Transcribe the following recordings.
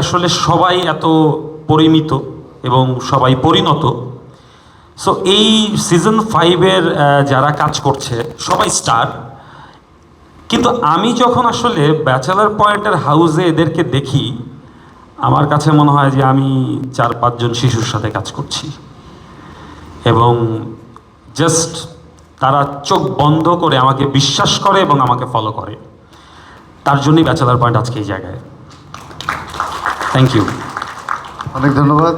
আসলে সবাই এত পরিমিত এবং সবাই পরিণত। সো এই সিজন ফাইভের যারা কাজ করছে, সবাই স্টার কিন্তু আমি যখন আসলে ব্যাচেলার পয়েন্টের হাউসে এদেরকে দেখি, আমার কাছে মনে হয় যে আমি চার পাঁচজন শিশুর সাথে কাজ করছি। এবং জাস্ট তারা চোখ বন্ধ করে আমাকে বিশ্বাস করে এবং আমাকে ফলো করে। তার জন্যই ব্যাচেলার পয়েন্ট আজকে এই জায়গায়। থ্যাংক ইউ অনেক ধন্যবাদ।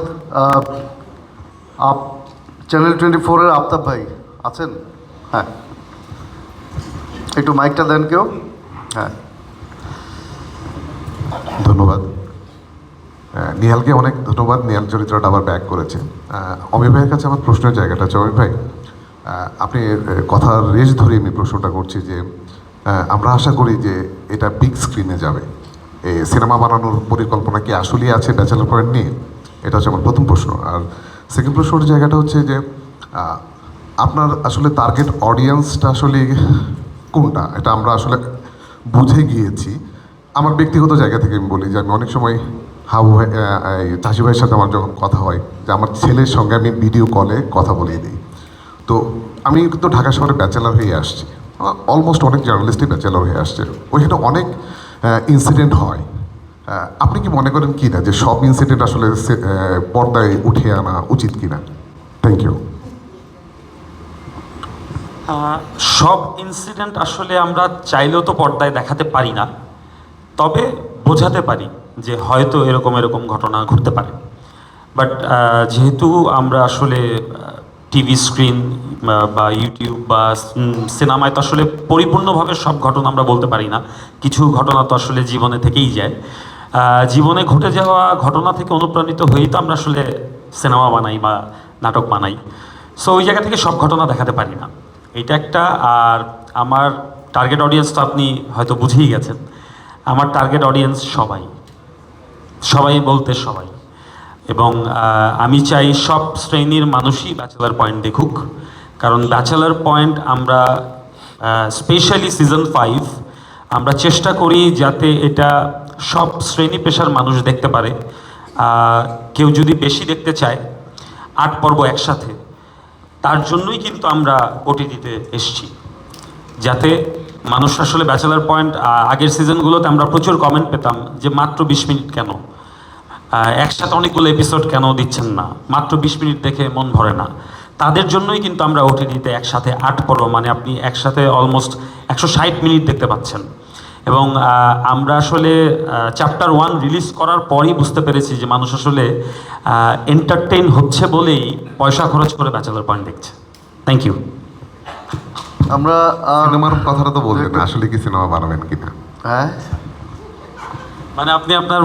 আপ চ্যানেল টোয়েন্টি ফোরের আফতাব ভাই আছেন? হ্যাঁ। একটু মাইকটা দেন কেউ? হ্যাঁ। ধন্যবাদ। নিহালকে অনেক ধন্যবাদ। নিহাল চরিত্রটা আবার ব্যাক করেছে অমিত ভাইয়ের কাছে আমার প্রশ্নের জায়গাটা হচ্ছে অমিত ভাই আপনি কথার রেশ ধরে আমি প্রশ্নটা করছি যে আমরা আশা করি যে এটা বিগ স্ক্রিনে যাবে। এই সিনেমা বানানোর পরিকল্পনা কি আসলেই আছে ব্যাচেলার পয়েন্ট নিয়ে এটা হচ্ছে আমার প্রথম প্রশ্ন। আর সেকেন্ড প্রশ্নের জায়গাটা হচ্ছে যে আপনার আসলে টার্গেট অডিয়েন্সটা আসলে কোনটা? এটা আমরা আসলে বুঝে গিয়েছি। আমার ব্যক্তিগত জায়গা থেকে আমি বলি যে, আমি অনেক সময় হাবু চাষি ভাইয়ের সাথে আমার যখন কথা হয়, যে আমার ছেলের সঙ্গে আমি ভিডিও কলে কথা বলিয়ে দিই। তো আমি তো ঢাকা শহরে ব্যাচেলার হয়ে আসছি। অলমোস্ট অনেক জার্নালিস্টই ব্যাচেলার হয়ে আসছে। ওইখানে অনেক ইনসিডেন্ট হয়। আপনি কি মনে করেন কি না যে সব ইনসিডেন্ট আসলে পর্দায় উঠে আনা উচিত কিনা? থ্যাংক ইউ সব ইনসিডেন্ট আসলে আমরা চাইলেও তো পর্দায় দেখাতে পারি না। তবে বোঝাতে পারি যে হয়তো এরকম এরকম ঘটনা ঘটতে পারে। বাট যেহেতু আমরা আসলে টিভি স্ক্রিন বা ইউটিউব, বা সিনেমায় তো আসলে পরিপূর্ণভাবে সব ঘটনা আমরা বলতে পারি না। কিছু ঘটনা তো আসলে জীবনে থেকেই যায়। জীবনে ঘটে যাওয়া ঘটনা থেকে অনুপ্রাণিত হয়েই তো আমরা আসলে সিনেমা বানাই বা নাটক বানাই। সো ওই জায়গা থেকে সব ঘটনা দেখাতে পারি না। এটা একটা, আর আমার টার্গেট অডিয়েন্স তো আপনি হয়তো বুঝেই গেছেন। আমার টার্গেট অডিয়েন্স সবাই। সবাই বলতে সবাই। এবং আমি চাই সব শ্রেণির মানুষই ব্যাচেলার পয়েন্ট দেখুক। কারণ ব্যাচেলার পয়েন্ট আমরা স্পেশালি সিজন ফাইভ আমরা চেষ্টা করি যাতে এটা সব শ্রেণি পেশার মানুষ দেখতে পারে। কেউ যদি বেশি দেখতে চায়, আট পর্ব একসাথে, তার জন্যই কিন্তু আমরা ওটিটিতে এসছি। যাতে মানুষ আসলে ব্যাচেলার পয়েন্ট আগের সিজনগুলোতে আমরা প্রচুর কমেন্ট পেতাম যে মাত্র বিশ মিনিট কেন? একসাথে অনেকগুলো এপিসোড কেন দিচ্ছেন না? মাত্র বিশ মিনিট দেখে মন ভরে না। তাদের জন্যই কিন্তু আমরা ওটিটিতে একসাথে আট পর্ব মানে আপনি একসাথে অলমোস্ট একশো ষাট মিনিট দেখতে পাচ্ছেন। এবং আমরা আসলে চ্যাপ্টার ওয়ান রিলিজ করার পরই বুঝতে পেরেছি যে মানুষ আসলে এন্টারটেইন হচ্ছে বলেই পয়সা খরচ করে ব্যাচেলার পয়েন্ট দেখছে। থ্যাংক ইউ আমরা সিনেমার কথাটা তো বলবেন আসলে কি সিনেমা বানাবেন কিনা? হ্যাঁ? মানে আপনি আপনার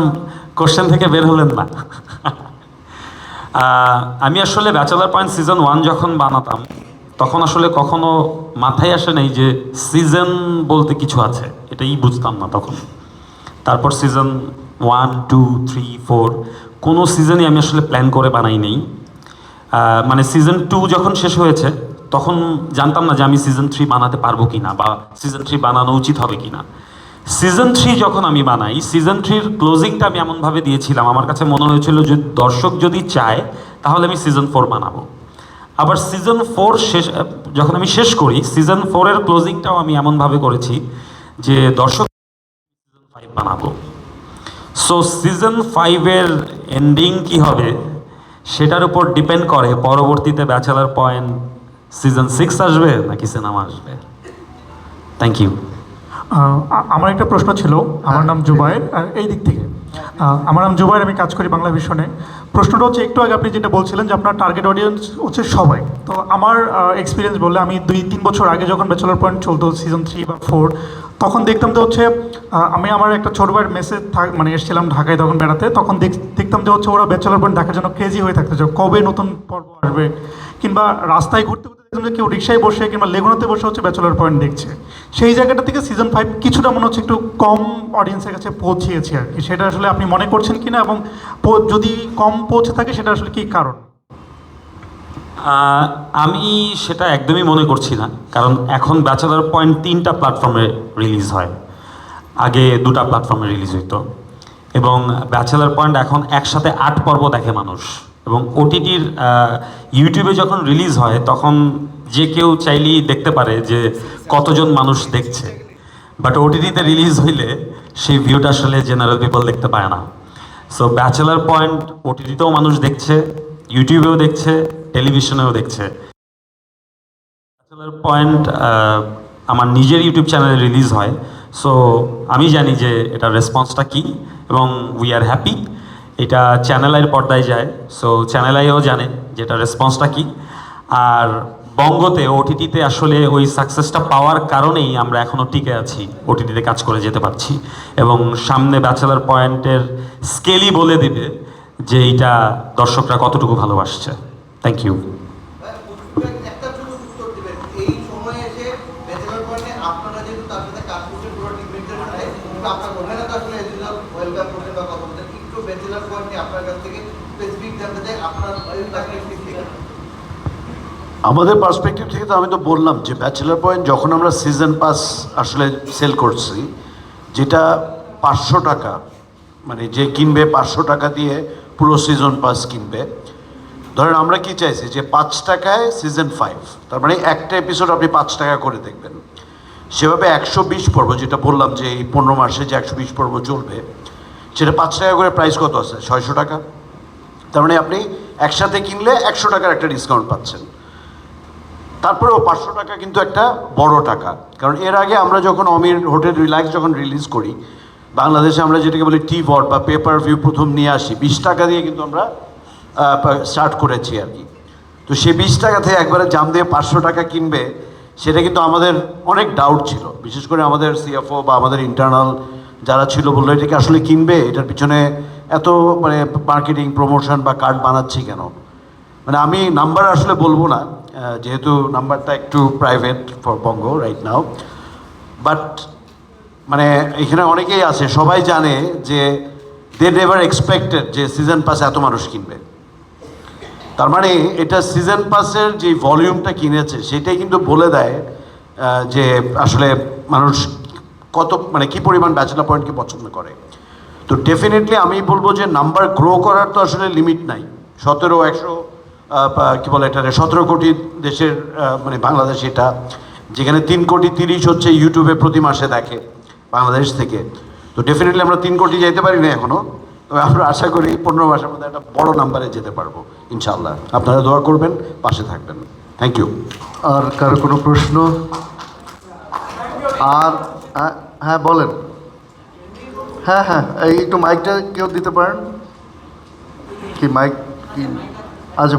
কোশ্চেন থেকে বের হলেন না। আমি আসলে ব্যাচেলার পয়েন্ট সিজন ওয়ান যখন বানাতাম, তখন আসলে কখনো মাথায় আসে নাই যে সিজন বলতে কিছু আছে, এটাই বুঝতাম না তখন। তারপর season one two three four কোনো সিজনই আমি আসলে প্ল্যান করে বানাই নেই। মানে সিজন টু যখন শেষ হয়েছে, তখন জানতাম না যে আমি সিজন থ্রি বানাতে পারব কি না বা সিজন থ্রি বানানো উচিত হবে কি না সিজন থ্রি যখন আমি বানাই সিজন থ্রির ক্লোজিংটা আমি এমনভাবে দিয়েছিলাম, আমার কাছে মনে হয়েছিল যে দর্শক যদি চায়, তাহলে আমি সিজন ফোর বানাবো। আবার সিজন ফোর শেষ, যখন আমি শেষ করি সিজন ফোরের ক্লোজিংটাও আমি এমনভাবে করেছি যে দর্শক সিজন ফাইভ বানাবো। সো সিজন ফাইভের এন্ডিং কি হবে, সেটার উপর ডিপেন্ড করে পরবর্তীতে ব্যাচেলার পয়েন্ট সিজন সিক্স আসবে নাকি সিনেমা আসবে। থ্যাংক ইউ আমার একটা প্রশ্ন ছিল আমার নাম জুবায়ের আর এই দিক থেকে। আমার নাম জুবায়ের আমি কাজ করি বাংলা ভিশনে। প্রশ্নটা হচ্ছে, একটু আগে আপনি যেটা বলছিলেন যে আপনার টার্গেট অডিয়েন্স হচ্ছে সবাই। তো আমার এক্সপিরিয়েন্স বললে আমি দুই, তিন বছর আগে যখন ব্যাচেলার পয়েন্ট চলতো সিজন থ্রি বা ফোর তখন দেখতাম যে হচ্ছে আমি আমার একটা ছোট ভাইয়ের মেসেজ থাক মানে এসেছিলাম ঢাকায় তখন বেড়াতে, তখন দেখ- দেখতাম যে হচ্ছে ওরা ব্যাচেলার পয়েন্ট দেখার জন্য ক্রেজি হয়ে থাকতো, যে কবে নতুন পর্ব আসবে। কিংবা রাস্তায় ঘুরতে ঘুরতে কেউ রিক্সায় বসে কিংবা লেগুনাতে বসে হচ্ছে ব্যাচেলার পয়েন্ট দেখছে। সেই জায়গাটা থেকে সিজন ফাইভ কিছুটা মনে হচ্ছে একটু কম অডিয়েন্সের কাছে পৌঁছিয়েছে আর কি। সেটা আসলে আপনি মনে করছেন কিনা এবং যদি কম পৌঁছে থাকে, সেটা আসলে কি কারণ? আমি সেটা একদমই মনে করছি না, কারণ এখন ব্যাচেলার পয়েন্ট তিনটা প্ল্যাটফর্মে রিলিজ হয়। আগে দুটা প্ল্যাটফর্মে রিলিজ হইতো। এবং ব্যাচেলার পয়েন্ট এখন একসাথে আট পর্ব দেখে মানুষ। এবং ওটিটির ইউটিউবে যখন রিলিজ হয়, তখন যে কেউ চাইলেই দেখতে পারে যে কতজন মানুষ দেখছে। বাট ওটিটিতে রিলিজ হইলে সেই ভিউটা আসলে জেনারেল পিপল দেখতে পায় না। সো ব্যাচেলার পয়েন্ট ওটিটিতেও মানুষ দেখছে ইউটিউবেও দেখছে টেলিভিশনেও দেখছে। ব্যাচেলার পয়েন্ট আমার নিজের ইউটিউব চ্যানেলে রিলিজ হয়। সো আমি জানি যে এটার রেসপন্সটা কী এবং উই আর হ্যাপি এটা চ্যানেল আইয়ের পর্দায় যায়। সো চ্যানেল আইও জানে যে এটার রেসপন্সটা কী। আর বঙ্গতে ওটিটিতে আসলে ওই সাকসেসটা পাওয়ার কারণেই আমরা এখনও টিকে আছি ওটিটিতে কাজ করে যেতে পারছি। এবং সামনে ব্যাচেলার পয়েন্টের স্কেলই বলে দিবে যে এইটা দর্শকরা কতটুকু ভালোবাসছে। থ্যাংক ইউ আপনারা কাছ থেকে স্পেসিফিক জানতে চাই, আপনার আমাদের পার্সপেক্টিভ থেকে তো আমি তো বললাম যে ব্যাচেলার পয়েন্ট যখন আমরা সিজন পাস আসলে সেল করছি, যেটা পাঁচশো টাকা মানে যে কিনবে পাঁচশো টাকা দিয়ে পুরো সিজন পাস কিনবে। ধরেন আমরা কি চাইছি যে পাঁচ টাকায় সিজন ফাইভ তার মানে একটা এপিসোড আপনি পাঁচ টাকা করে দেখবেন। সেভাবে একশো বিশ পর্ব, যেটা বললাম যে এই পনেরো মাসে যে একশো বিশ পর্ব চলবে, সেটা পাঁচ টাকা করে প্রাইস কত আছে? ছয়শো টাকা। তার মানে আপনি একসাথে কিনলে একশো টাকার একটা ডিসকাউন্ট পাচ্ছেন। তারপরেও পাঁচশো টাকা কিন্তু একটা বড় টাকা। কারণ এর আগে আমরা যখন অমির হোটেল রিল্যাক্স যখন রিলিজ করি, বাংলাদেশে আমরা যেটাকে বলি টি ভট বা পেপার ভিউ প্রথম নিয়ে আসি, বিশ টাকা দিয়ে কিন্তু আমরা স্টার্ট করেছি আর কি। তো সে বিশ টাকা থেকে একবারে জাম দিয়ে পাঁচশো টাকা কিনবে, সেটা কিন্তু আমাদের অনেক ডাউট ছিল। বিশেষ করে আমাদের সিএফও বা আমাদের ইন্টারনাল যারা ছিল বলল এটাকে আসলে কিনবে? এটার পিছনে এত মানে মার্কেটিং প্রমোশন বা কার্ড বানাচ্ছি কেন? মানে আমি নাম্বার আসলে বলব না যেহেতু নাম্বারটা একটু private for Bongo right now but মানে এখানে অনেকেই আছে, সবাই জানে যে দে নেভার এক্সপেক্টেড যে সিজন পাসে এত মানুষ কিনবে। তার মানে এটা সিজন পাসের যে ভলিউমটা কিনেছে, সেটাই কিন্তু বলে দেয় যে আসলে মানুষ কত মানে কি পরিমাণ ব্যাচেলার পয়েন্টকে পছন্দ করে। তো ডেফিনেটলি আমি বলব যে নাম্বার গ্রো করার তো আসলে লিমিট নাই। সতেরো, একশো কি বলে এটা সতেরো কোটি দেশের মানে বাংলাদেশ এটা যেখানে তিন কোটি তিরিশ হচ্ছে ইউটিউবে প্রতি মাসে দেখে বাংলাদেশ থেকে। তো ডেফিনেটলি আমরা তিন কোটি যেতে পারি না এখনও তবে আমরা আশা করি পনেরো মাসের মধ্যে একটা বড় নাম্বারে যেতে পারব ইনশাল্লাহ আপনারা দোয়া করবেন পাশে থাকবেন। থ্যাংক ইউ আর কারও কোনো প্রশ্ন? আর হ্যাঁ, বলেন। হ্যাঁ হ্যাঁ এই একটু মাইকটা কেউ দিতে পারেন? কি মাইক কি? আচ্ছা